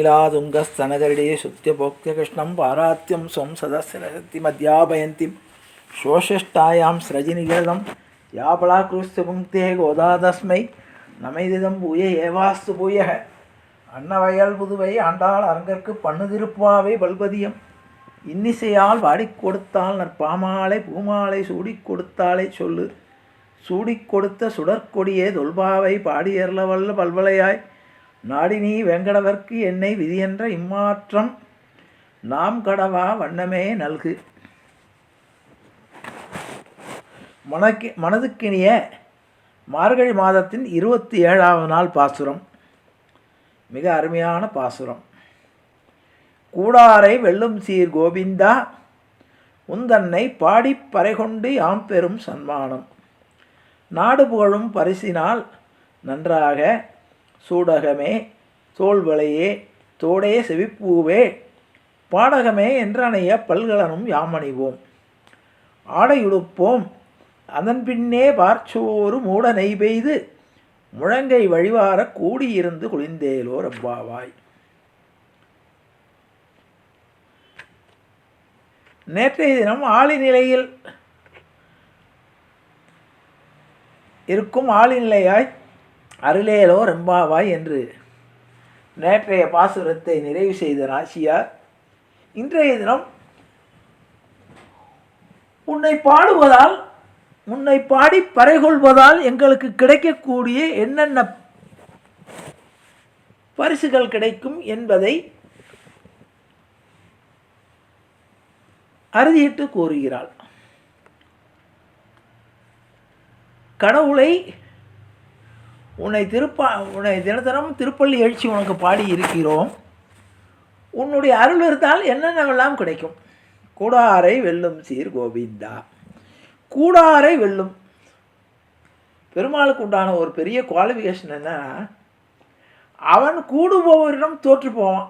நீலாதுங்கಸ್ತನಗರಡೆ ಸುತ್ಯಭೋಕ್ತಕೃಷ್ಣಂ ಪಾರಾತ್ಯಂ ಸ್ವಂ ಸದಸ್ಯರತಿ ಮಧ್ಯಾಭಯಂತಿ ಶೋಷಷ್ಟಾಯಾಂ ಸ್ರಜಿನಿಗರದಂ ಯಾ ಪಳಾಕೃಸ್ಯ ಪುಂಕ್ತೆ ಗೋದಾದಸ್ಮೈ நமைதிதம் பூய ஏவாஸ்து பூய. அன்னவயல் புதுவை ஆண்டாள் அரங்கற்கு பண்ணுதிருப்பாவை பல்பதியம். இன்னிசையால் வாடிக் கொடுத்தாள் நற்பாமாலை பூமாலை சூடிக் கொடுத்தாளை சொல்லு. சூடிக் கொடுத்த சுடற்கொடியே தொல்பாவை பாடியர்லவல்ல பல்வலையாய் நாடினி வெங்கடவர்க்கு என்னை விதியென்ற இம்மாற்றம் நாம் கடவா வண்ணமே நல்கு. மனக்கு மனதுக்கினிய மார்கழி மாதத்தின் இருபத்தி ஏழாவது நாள் பாசுரம். மிக அருமையான பாசுரம். கூடாரை வெல்லும் சீர் கோவிந்தா உந்தன்னை பாடிப் பறைகொண்டு யாம் பெறும் சன்மானம். நாடு புகழும் பரிசினால் நன்றாக சூடகமே தோல்வளையே தோடே செவிப்பூவே பாடகமே என்றனைய பல்கலனும் யாமணிவோம். ஆடையுடுப்போம் அதன் பின்னே பார்ச்சோறு மூட நெய் பெய்து முழங்கை வழிவார கூடியிருந்து குளிந்தேலோ ரப்பாவாய் நேற்றைய தினம் ஆளிநிலையில் இருக்கும் ஆளிநிலையாய் அருளேலோ ரெம்பாவாய் என்று. நேற்றைய பாசுரத்தை நிறைவு செய்த நாச்சியார் இன்றைய தினம் உன்னை பாடுவதால் உன்னை பாடி பறைகொள்வதால் எங்களுக்கு கிடைக்கக்கூடிய என்னென்ன பரிசுகள் கிடைக்கும் என்பதை அறுதியிட்டு கூறுகிறாள். கடவுளை உன்னை திருப்பா உன்னை தினத்தனம் திருப்பள்ளி எழுச்சி உனக்கு பாடி இருக்கிறோம். உன்னுடைய அருள் இருந்தால் என்னென்னவெல்லாம் கிடைக்கும்? கூடாரை வெல்லும் சீர் கோவிந்தா. கூடாரை வெல்லும். பெருமாளுக்கு உண்டான ஒரு பெரிய குவாலிஃபிகேஷன் என்ன அவன் கூடுபவரிடம் தோற்று போவான்.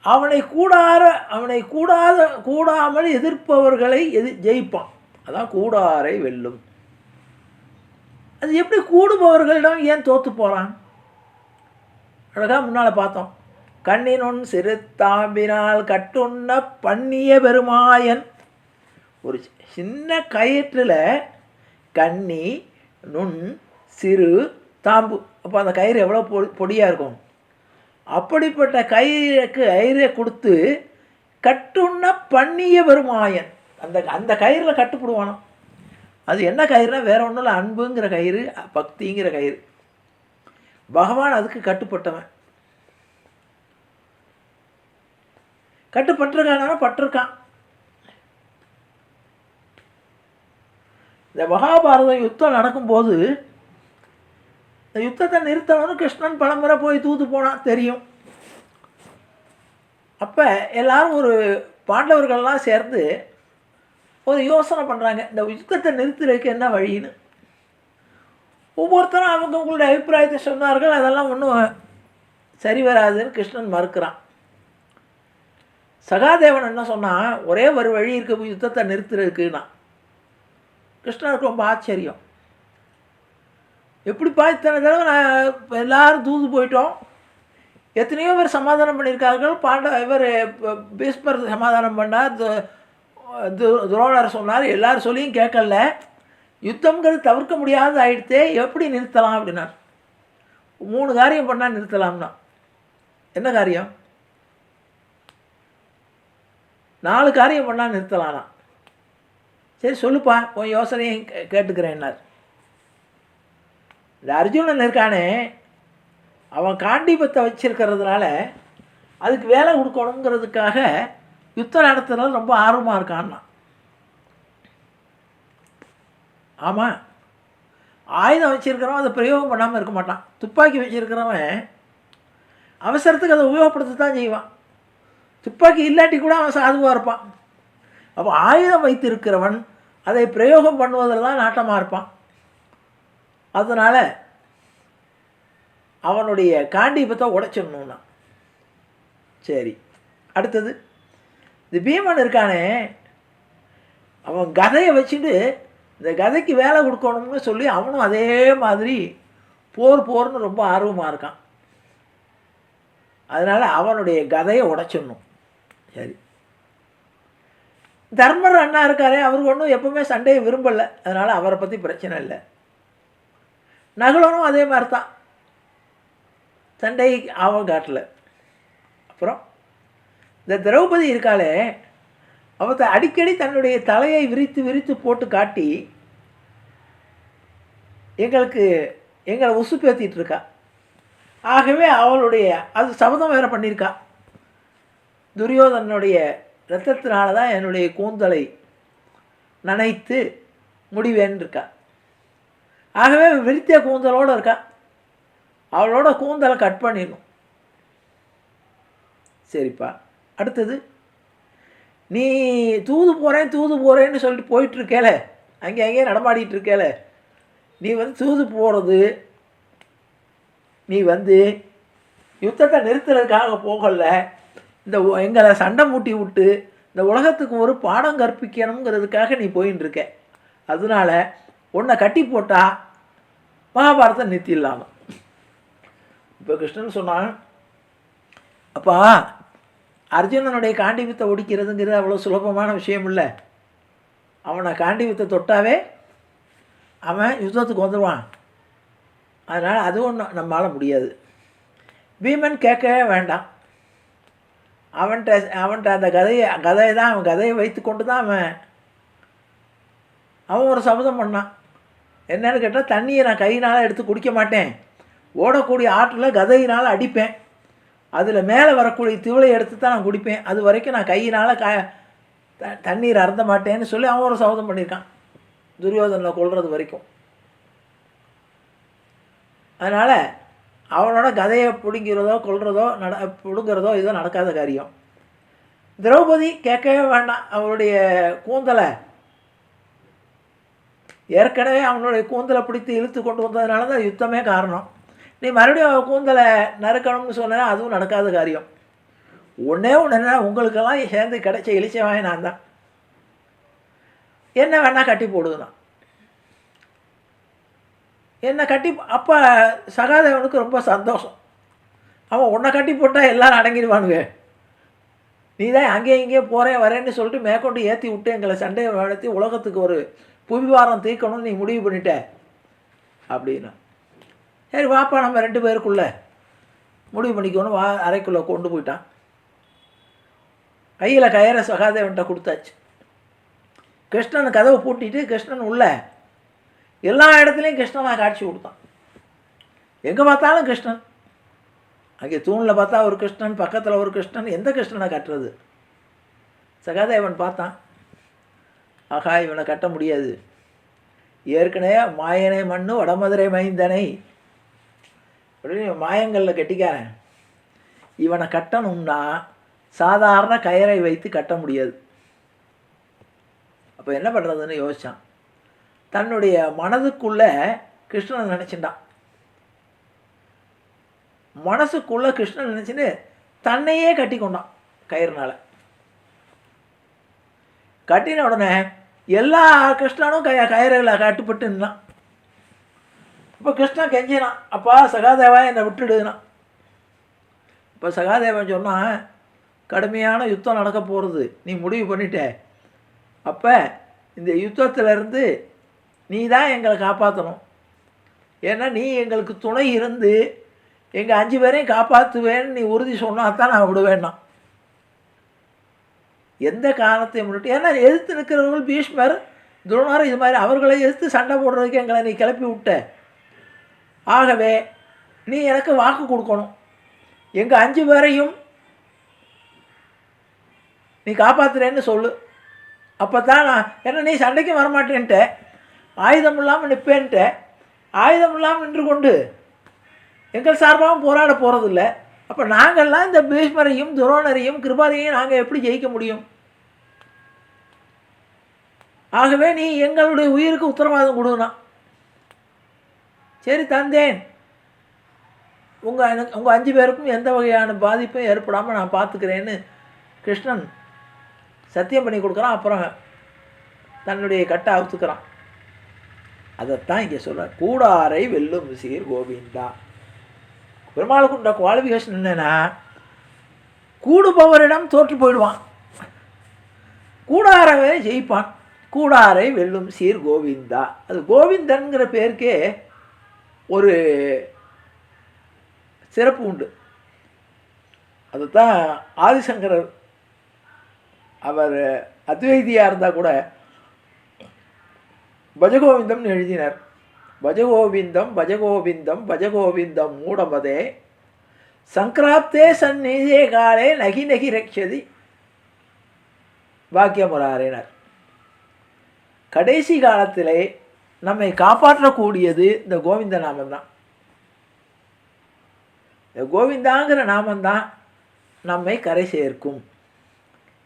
அவனை கூடார அவனை கூடாத கூடாமல் எதிர்ப்பவர்களை எதி ஜெயிப்பான். அதான் கூடாரை வெல்லும். அது எப்படி கூடுபவர்களிடம் ஏன் தோற்று போகிறான் அழகாக முன்னால் பார்த்தோம். கண்ணினுன் சிறு தாம்பினால் கட்டுண்ண பண்ணிய பெருமாயன். ஒரு சின்ன கயிற்றில் கண்ணி நுண் சிறு தாம்பு. அப்போ அந்த கயிறு எவ்வளோ பொ பொடியாக இருக்கும்? அப்படிப்பட்ட கயிறுக்கு கயிறை கொடுத்து கட்டுண்ண பண்ணிய பெருமாயன். அந்த அந்த கயிறில் கட்டுப்படுவானோ அது என்ன கயிறுனா வேற ஒன்றும் இல்லை அன்புங்கிற கயிறு பக்திங்கிற கயிறு. பகவான் அதுக்கு கட்டுப்பட்டவன். கட்டுப்பட்டிருக்கானா? பட்டிருக்கான். இந்த மகாபாரத யுத்தம் நடக்கும்போது இந்த யுத்தத்தை நிறுத்தணும்னு கிருஷ்ணன் பலமுறை போய் தூது போனான் தெரியும். அப்போ எல்லாரும் ஒரு பாண்டவர்கள்லாம் சேர்ந்து ஒரு யோசனை பண்ணுறாங்க இந்த யுத்தத்தை நிறுத்துறதுக்கு என்ன வழின்னு. ஒவ்வொருத்தரும் அவங்க உங்களுடைய அபிப்பிராயத்தை சொன்னார்கள். அதெல்லாம் ஒன்றும் சரி வராதுன்னு கிருஷ்ணன் மறுக்கிறான். சகாதேவன் என்ன சொன்னால் ஒரே ஒரு வழி இருக்க யுத்தத்தை நிறுத்துறதுக்குன்னா. கிருஷ்ணனுக்கு ரொம்ப ஆச்சரியம். எப்படிப்பா இத்தனை தடவை நான் இப்போ தூது போயிட்டோம். எத்தனையோ பேர் சமாதானம் பண்ணியிருக்கார்கள். பாண்ட இவர் பீஸ்மர் சமாதானம் பண்ணார். துரோணர் சொன்னார் எல்லாரும் சொல்லியும் கேட்கல. யுத்தம்ங்கிறது தவிர்க்க முடியாத ஆயிடுத்தே எப்படி நிறுத்தலாம் அப்படின்னார். மூணு காரியம் பண்ணால் நிறுத்தலாம்னா. என்ன காரியம்? நாலு காரியம் பண்ணால் நிறுத்தலாம்னா சரி சொல்லுப்பா உன் யோசனையும் கேட்டுக்கிறேன்னார். இந்த அர்ஜுனன் இருக்கானே அவன் காண்டிபத்தை வச்சிருக்கிறதுனால அதுக்கு வேலை கொடுக்கணுங்கிறதுக்காக யுத்தம் நடத்துறது ரொம்ப ஆர்வமாக இருக்கான்னா ஆமாம் ஆயுதம் வச்சுருக்கிறவன் அதை பிரயோகம் பண்ணாமல் இருக்க மாட்டான். துப்பாக்கி வச்சுருக்கிறவன் அவசரத்துக்கு அதை உபயோகப்படுத்த தான் செய்வான். துப்பாக்கி இல்லாட்டி கூட அவன் சாதுவாக இருப்பான். அப்போ ஆயுதம் வைத்திருக்கிறவன் அதை பிரயோகம் பண்ணுவதில் தான் நாட்டமாக இருப்பான். அதனால் அவனுடைய காண்டீபத்தை உடைச்சிடணுன்னா சரி. அடுத்தது. இந்த பீமன் இருக்கானே அவன் கதையை வச்சுட்டு இந்த கதைக்கு வேலை கொடுக்கணும்னு சொல்லி அவனும் அதே மாதிரி போர் போர்னு ரொம்ப ஆர்வமாக இருக்கான். அதனால் அவனுடைய கதையை உடைச்சிடணும். சரி. தர்மர் அண்ணா இருக்காரே அவருக்கு ஒன்றும் எப்பவுமே சண்டையை விரும்பலை. அதனால் அவரை பற்றி பிரச்சனை இல்லை. நகுலனும் அதே மாதிரி தான் சண்டை அவன் காட்டலை. அப்புறம் இந்த திரௌபதி இருக்காளே அவத்தை அடிக்கடி தன்னுடைய தலையை விரித்து விரித்து போட்டு காட்டி எங்களுக்கு எங்களை உசுப்பேத்திட்டு இருக்கா. ஆகவே அவளுடைய அது சபதம் வேற பண்ணியிருக்கா துரியோதனனுடைய ரத்தத்தினால தான் என்னுடைய கூந்தலை நனைத்து முடிவேன்னு இருக்கா ஆகவே விரித்திய கூந்தலோடு இருக்கா. அவளோட கூந்தலை கட் பண்ணிடணும். சரிப்பா. அடுத்தது நீ தூது போகிறேன் தூது போகிறேன்னு சொல்லிட்டு போயிட்டுருக்கேல அங்கே அங்கேயே நடமாடிட்டு இருக்கேல நீ வந்து தூது போகிறது நீ வந்து யுத்தத்தை நிறுத்துறதுக்காக போகல இந்த எங்களை சண்டை மூட்டி விட்டு இந்த உலகத்துக்கு ஒரு பாடம் கற்பிக்கணுங்கிறதுக்காக நீ போயின்னு இருக்க அதனால உன்னை கட்டி போட்டால் மகாபாரதம் நிறுத்திடலாம். இப்போ கிருஷ்ணன் சொன்னான் அப்பா அர்ஜுனனுடைய காண்டிபத்தை ஒடிக்கிறதுங்கிறது அவ்வளோ சுலபமான விஷயம் இல்லை அவனை காண்டிபத்தை தொட்டாவே அவன் யுத்தத்துக்கு வந்துடுவான் அதனால் அதுவும் ஒன்றும் நம்மளால் முடியாது. பீமன் கேட்கவே வேண்டாம். அவன்கிட்ட அவன்கிட்ட அந்த கதையை கதையை தான் அவன் கதையை வைத்து கொண்டு தான் அவன் அவன் ஒரு சபதம் பண்ணான். என்னன்னு கேட்டால் தண்ணியை நான் கையினால் எடுத்து குடிக்க மாட்டேன். ஓடக்கூடிய ஆற்றில் கதையினால் அடிப்பேன். அதில் மேலே வரக்கூடிய திவளை எடுத்து தான் நான் குடிப்பேன். அது வரைக்கும் நான் கையினால் க த- தண்ணீர் அறந்த மாட்டேன்னு சொல்லி அவன் ஒரு சபதம் பண்ணியிருக்கான். துரியோதனில் கொள்வது வரைக்கும். அதனால் அவனோட கதையை பிடிங்கிறதோ கொல்றதோ நட பிடுங்கிறதோ இதோ நடக்காத காரியம். திரௌபதி கேட்கவே வேண்டாம். அவருடைய கூந்தலை ஏற்கனவே அவனுடைய கூந்தலை பிடித்து இழுத்து கொண்டு வந்ததுனால தான் யுத்தமே காரணம். நீ மறுபடியும் அவள் கூந்தலை நறுக்கணும்னு சொன்னால் அதுவும் நடக்காத காரியம். ஒன்றே ஒன்று என்ன உங்களுக்கெல்லாம் சேர்ந்து கிடைச்ச இழிச்சவன் நான் தான். என்ன வேணால் கட்டி போடுதுதான். என்னை கட்டி அப்போ சகாதேவனுக்கு ரொம்ப சந்தோஷம். அவன் உன்னை கட்டி போட்டால் எல்லாரும் அடங்கிடுவானுங்க. நீ தான் அங்கேயும் இங்கேயும் போகிறேன் வரேன்னு சொல்லிட்டு மேற்கொண்டு ஏற்றி விட்டு எங்களை சண்டையை நடத்தி உலகத்துக்கு ஒரு புவிவாரம் தீர்க்கணும்னு நீ முடிவு பண்ணிட்ட. அப்படின்னா. சரி வாப்பா நம்ம ரெண்டு பேருக்குள்ள. முடிவு பண்ணிக்கணும் வா அறைக்குள்ளே கொண்டு போயிட்டான். கையில் கயிறை சகாதேவன்கிட்ட கொடுத்தாச்சு. கிருஷ்ணன் கதவை பூட்டிட்டு கிருஷ்ணன் உள்ள. எல்லா இடத்துலையும் கிருஷ்ணனாக காட்சி கொடுத்தான். எங்கே பார்த்தாலும் கிருஷ்ணன். அங்கே தூணில் பார்த்தா ஒரு கிருஷ்ணன் பக்கத்தில் ஒரு கிருஷ்ணன் எந்த கிருஷ்ணனை கட்டுறது? சகாதேவன் பார்த்தான். ஆகா இவனை கட்ட முடியாது. ஏற்கனவே மாயனை மண்ணு வடமதுரை மைந்தனை. அப்படின்னு மாயங்களில் கட்டிக்காரன். இவனை கட்டணும்னா சாதாரண கயரை வைத்து கட்ட முடியாது. அப்போ என்ன பண்ணுறதுன்னு யோசித்தான் தன்னுடைய மனதுக்குள்ளே கிருஷ்ணன் நினச்சிட்டான். மனசுக்குள்ளே கிருஷ்ணன் நினச்சின்னு தன்னையே கட்டி கொண்டான் கயிறுனால். கட்டின உடனே எல்லா கிருஷ்ணனும் கய கயிறுகளை கட்டுப்பட்டு நின்னான். இப்போ கிருஷ்ணன் கெஞ்சினான். அப்பா சகாதேவா என்னை விட்டுடுனான் இப்போ சகாதேவன் சொன்னான் கடுமையான யுத்தம் நடக்க போகிறது நீ முடிவு பண்ணிட்ட. அப்போ இந்த யுத்தத்திலிருந்து நீ தான் எங்களை காப்பாற்றணும் ஏன்னா நீ எங்களுக்கு துணை இருந்து எங்கள் அஞ்சு பேரையும் காப்பாற்றுவேன்னு நீ உறுதி சொன்னால் தான் நான் விடுவேன்னா. எந்த காரணத்தையும் முன்னிட்டு ஏன்னா எதிர்த்து நிற்கிறவர்கள் பீஷ்மர் துரோணர் இது மாதிரி அவர்களை எதிர்த்து சண்டை போடுறதுக்கு எங்களை நீ கிளப்பி விட்ட. ஆகவே நீ எனக்கு வாக்கு கொடுக்கணும். எங்கள் அஞ்சு பேரையும் நீ காப்பாற்றுறேன்னு சொல்லு. அப்போ தான் நான் ஏன்னா நீ சண்டைக்கு வரமாட்டேன்ட்ட. ஆயுதம் இல்லாமல் நிற்பேன்ட்ட ஆயுதம் இல்லாமல் நின்று கொண்டு எங்கள் சார்பாகவும் போராட போகிறதில்ல அப்போ நாங்கள்லாம் இந்த பீஷ்மரையும் துரோணரையும் கிருபாரையும் நாங்கள் எப்படி ஜெயிக்க முடியும்? ஆகவே நீ எங்களுடைய உயிருக்கு உத்தரவாதம் கொடுனா. சரி தந்தேன். உங்கள் எனக்கு உங்கள் அஞ்சு பேருக்கும் எந்த வகையான பாதிப்பும் ஏற்படாமல் நான் பார்த்துக்கிறேன்னு கிருஷ்ணன் சத்தியம் பண்ணி கொடுக்குறான். அப்புறம் தன்னுடைய கட்டை அவுத்துக்கிறான். அதைத்தான் இங்கே சொல்ற கூடாரை வெல்லும் சீர் கோவிந்தா. பெருமாளுக்கு உண்ட குவாலிஃபிகேஷன் என்னென்னா கூடுபவரிடம் தோற்று போயிடுவான். கூடாரவே ஜெயிப்பான். கூடாரை வெல்லும் சீர் கோவிந்தா. அது கோவிந்தன்கிற பேருக்கே ஒரு சிறப்பு உண்டு. அதுதான் ஆதிசங்கரர் அவர் அத்வைதியாக இருந்தால் கூட பஜகோவிந்தம்னு எழுதினார். பஜகோவிந்தம் பஜகோவிந்தம் பஜகோவிந்தம் மூடமதே சங்கராப்தே சந்நிதே காலே நகி நகி ரக்ஷதி வாக்கியமுறாரினர் கடைசி காலத்திலே நம்மை காப்பாற்றக்கூடியது இந்த கோவிந்த நாமந்தான் இந்த கோவிந்தாங்கிற நாமந்தான் நம்மை கரை சேர்க்கும்.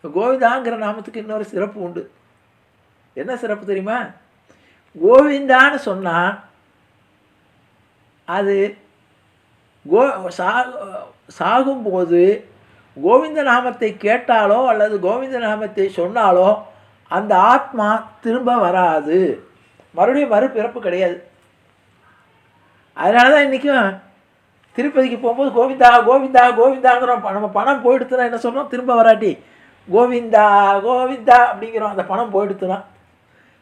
கோவிந்தாங்கிற நாமத்துக்கு இன்னொரு சிறப்பு உண்டு. என்ன சிறப்பு தெரியுமா? கோவிந்தான்னு சொன்னால் அது கோ சா சாகும்போது கோவிந்த நாமத்தை கேட்டாலோ அல்லது கோவிந்த நாமத்தை சொன்னாலோ அந்த ஆத்மா திரும்ப வராது. மறுபடியும் மறுபிறப்பு கிடையாது. அதனால தான் இன்றைக்கும் திருப்பதிக்கு போகும்போது கோவிந்தா கோவிந்தா கோவிந்தாங்கிறோம். நம்ம பணம் போயிடுத்துனா என்ன சொல்கிறோம் திரும்ப வராட்டி கோவிந்தா கோவிந்தா அப்படிங்கிறோம். அந்த பணம் போயிடுத்துனா.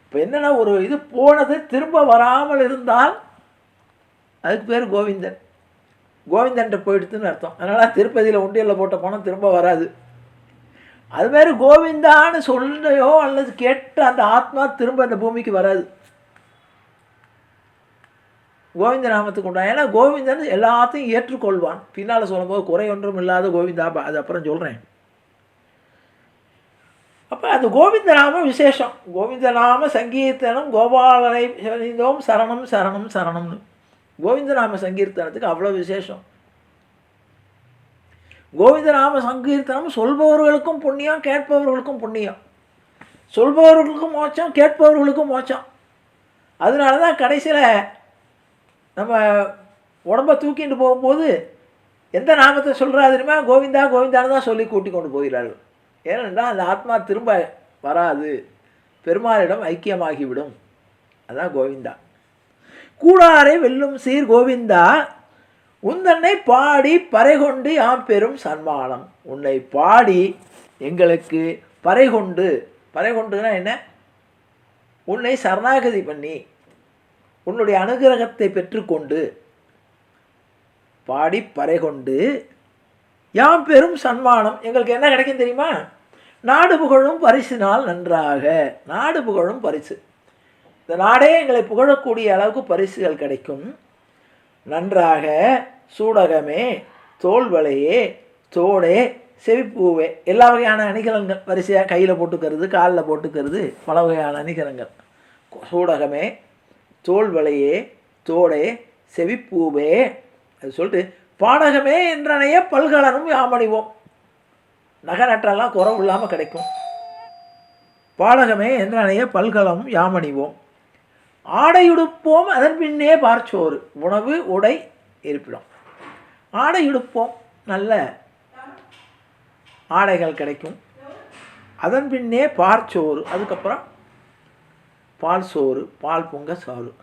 இப்போ என்னென்னா ஒரு இது போனது திரும்ப வராமல் இருந்தால் அதுக்கு பேர் கோவிந்தன். கோவிந்தன்ட்ட போயிடுத்துன்னு அர்த்தம். அதனால் திருப்பதியில் உண்டியலில் போட்ட பணம் திரும்ப வராது. அதுமாரி கோவிந்தான்னு சொல்லையோ அல்லது கேட்ட அந்த ஆத்மா திரும்ப அந்த பூமிக்கு வராது. கோவிந்த நாமத்துக்கு உண்டா ஏன்னா கோவிந்தன் எல்லாத்தையும் ஏற்றுக்கொள்வான். பின்னால் சொல்லும்போது குறை ஒன்றும் இல்லாத கோவிந்தா அது அப்புறம் சொல்கிறேன் அப்போ அது கோவிந்த நாம விசேஷம். கோவிந்த நாம சங்கீர்த்தனம் கோபாலனை சனிந்தோம் சரணம் சரணம் சரணம்னு. கோவிந்த நாம சங்கீர்த்தனத்துக்கு அவ்வளோ விசேஷம். கோவிந்த நாம சங்கீர்த்தனம் சொல்பவர்களுக்கும் புண்ணியம் கேட்பவர்களுக்கும் புண்ணியம். சொல்பவர்களுக்கும் மோச்சம் கேட்பவர்களுக்கும் மோச்சம் அதனால தான் கடைசியில் நம்ம உடம்ப தூக்கிட்டு போகும்போது எந்த நாமத்தை சொல்கிறா தெரியுமா? கோவிந்தா கோவிந்தான்னு தான் சொல்லி கூட்டி கொண்டு போகிறார்கள் ஏனென்றால் அந்த ஆத்மா திரும்ப வராது. பெருமாளிடம் ஐக்கியமாகிவிடும். அதான் கோவிந்தா. கூடாரை வெல்லும் சீர் கோவிந்தா உந்தன்னை பாடி பறைகொண்டு யாம் பெரும் சன்மானம். உன்னை பாடி எங்களுக்கு பறைகொண்டு. பறைகொண்டுனா என்ன? உன்னை சரணாகதி பண்ணி. உன்னுடைய அனுகிரகத்தை பெற்றுக்கொண்டு பாடி பறைகொண்டு யாம் பெரும் சன்மானம் எங்களுக்கு என்ன கிடைக்கும் தெரியுமா? நாடு புகழும் பரிசினால் நன்றாக. நாடு புகழும் பரிசு. இந்த நாடே எங்களை புகழக்கூடிய அளவுக்கு பரிசுகள் கிடைக்கும். நன்றாக சூடகமே தோல்வலையே தோடே செவிப்பூவே எல்லா வகையான அணிகலன்கள் வரிசையாக கையில் போட்டுக்கிறது காலில் போட்டுக்கிறது பல வகையான அணிகலன்கள். சூடகமே தோல்வளையே தோடே செவிப்பூவே அது சொல்லிட்டு பாடகமே என்றனைய பல்கலனும் யாமணிவோம். நகை நட்டெல்லாம் குறவு இல்லாமல் கிடைக்கும். பாடகமே என்றனைய பல்கலமும் யாமணிவோம். ஆடையுடுப்போம் அதன் பின்னே பார்ச்சோறு. உணவு உடை இருப்பிடம். ஆடையுடுப்போம். நல்ல ஆடைகள் கிடைக்கும். அதன் பின்னே பார்ச்சோறு. அதுக்கப்புறம் பால் சோறு பால் பொங்க சோறு.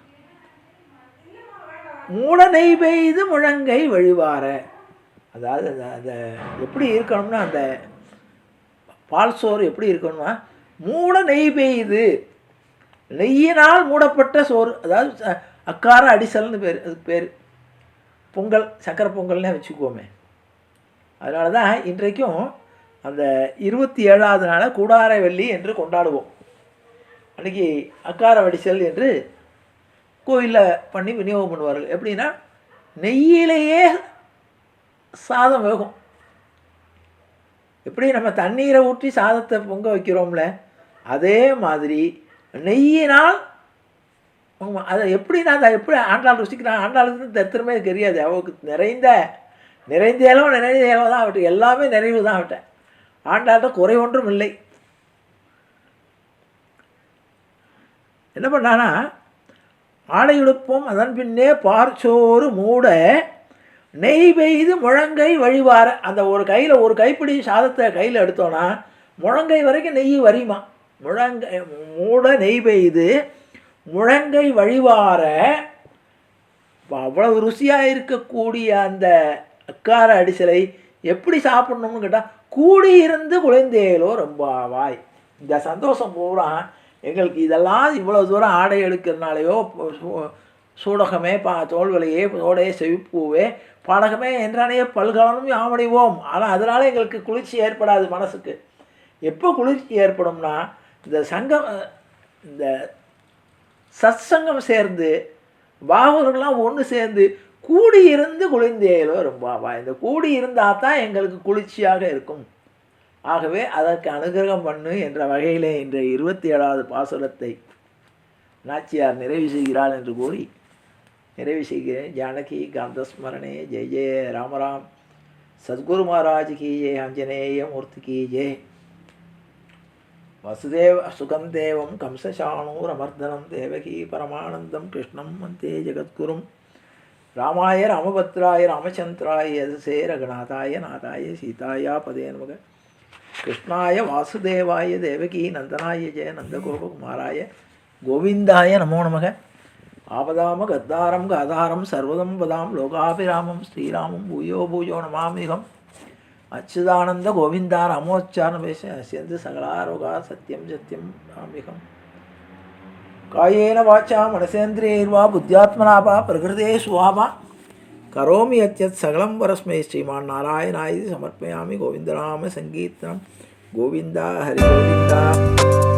மூடனை நெய் பெய்து முழங்கை வழிவார. அதாவது அந்த எப்படி இருக்கணும்னா அந்த பால் சோறு எப்படி இருக்கணும்னா மூட நெய் பெய்து நெய்யினால் மூடப்பட்ட சோறு அதாவது ச- அக்கார அடிசல்னு பேர் அதுக்கு பேர். பொங்கல் சக்கரை பொங்கல்னே வச்சுக்குவோமே. அதனால தான் இன்றைக்கும் அந்த இருபத்தி ஏழாவது நாளை கூடார வெள்ளி என்று கொண்டாடுவோம். அன்றைக்கி அக்கார வடிசல் என்று கோயிலில் பண்ணி விநியோகம் பண்ணுவார்கள். எப்படின்னா நெய்யிலேயே சாதம் வேகும். எப்படி நம்ம தண்ணீரை ஊற்றி சாதத்தை பொங்க வைக்கிறோம்ல அதே மாதிரி நெய்யினால் அதை எப்படி நான் அதை எப்படி ஆண்டாள் ருசிக்கிறான் ஆண்டாளுக்கு தத்திரமே தெரியாது. அவளுக்கு நிறைந்த நிறைந்த இலவ நிறைந்த இலவ தான் அவட்டு. எல்லாமே நிறைவு தான் அவட்ட. ஆண்டாள்கிட்ட குறை ஒன்றும் இல்லை. என்ன பண்ணானா ஆடையுடுப்போம் அதன் பின்னே பார்ச்சோறு மூட நெய் பெய்து முழங்கை வழிவார அந்த ஒரு கையில் ஒரு கைப்பிடி சாதத்தை கையில் எடுத்தோன்னா முழங்கை வரைக்கும் நெய் வரியுமா? முழங்கை மூட நெய் பெய்து முழங்கை வழிவார அவ்வளவு ருசியாக இருக்கக்கூடிய அந்த அக்கார அடிசலை எப்படி சாப்பிடணும்னு கேட்டால் கூடியிருந்து குழந்தையிலோ ரொம்ப வாய் இந்த சந்தோஷம் பூரா எங்களுக்கு இதெல்லாம் இவ்வளோ தூரம் ஆடை எடுக்கிறனாலேயோ சூடகமே பா தோல்வலையே தோடையே செவிப்பூவே பாடகமே என்றானே பல்கலனும் யாமடைவோம். ஆனால் அதனால் எங்களுக்கு குளிர்ச்சி ஏற்படாது மனசுக்கு. எப்போ குளிர்ச்சி ஏற்படும்னா இந்த சங்கம் இந்த சத்சங்கம் சேர்ந்து பாகவர்கள்லாம் ஒன்று சேர்ந்து கூடியிருந்து குளிர்ந்தேலோ ரொம்ப வா இந்த கூடி இருந்தால் தான் எங்களுக்கு குளிர்ச்சியாக இருக்கும். ஆகவே அதற்கு அனுகிரகம் பண்ணு என்ற வகையிலே இன்ற இருபத்தி ஏழாவது பாசுரத்தை நாச்சியார் நிறைவு செய்கிறாள் என்று கூறி நிறைவு செய்கிறேன். ஜானகி காந்தஸ்மரணே ஜெய ஜெய ராமராம். சத்குரு மகாராஜ் கி ஜெய் ஆஞ்சநேய மூர்த்தி கி ஜெய். வசுதேவ சுகந்தேவம் கம்சசாணூரமர்தனம் தேவகி பரமானந்தம் கிருஷ்ணம் வந்தே ஜெகத்குரும். ராமாய ராமபத்ராய ராமச்சந்திராய யதசே ரகுநாதாய நாதாய சீதாயா பதே நமக. கிருஷ்ணாய வாசுதேவாய தேவகி நந்தனாய ஜெய நந்தகோபகுமாராய கோவிந்தாய நமோ நமக ஆபதாம கத்தாரம் காதாரம் சர்வதம் வதாம் லோகாபிராமம் ஸ்ரீராமம் பூயோ பூயோ நமாமிகம் அச்சுதானந்த கோவிந்தா ராமோச்சாரணபேஷ அசியந்து சகலாரோகா சத்தியம் சத்தியம் ராமிகம் காயேன வாச்சா மனசேந்திரியர்வா புத்தியாத்மனாபா பிரகிருதே சுவாபா करोमि यच्यत् सकलं वरस्मै श्रीमान्नारायणाय समर्पयामि गोविन्दनाम सङ्कीर्तनं। गोविन्द हरिगोविन्द।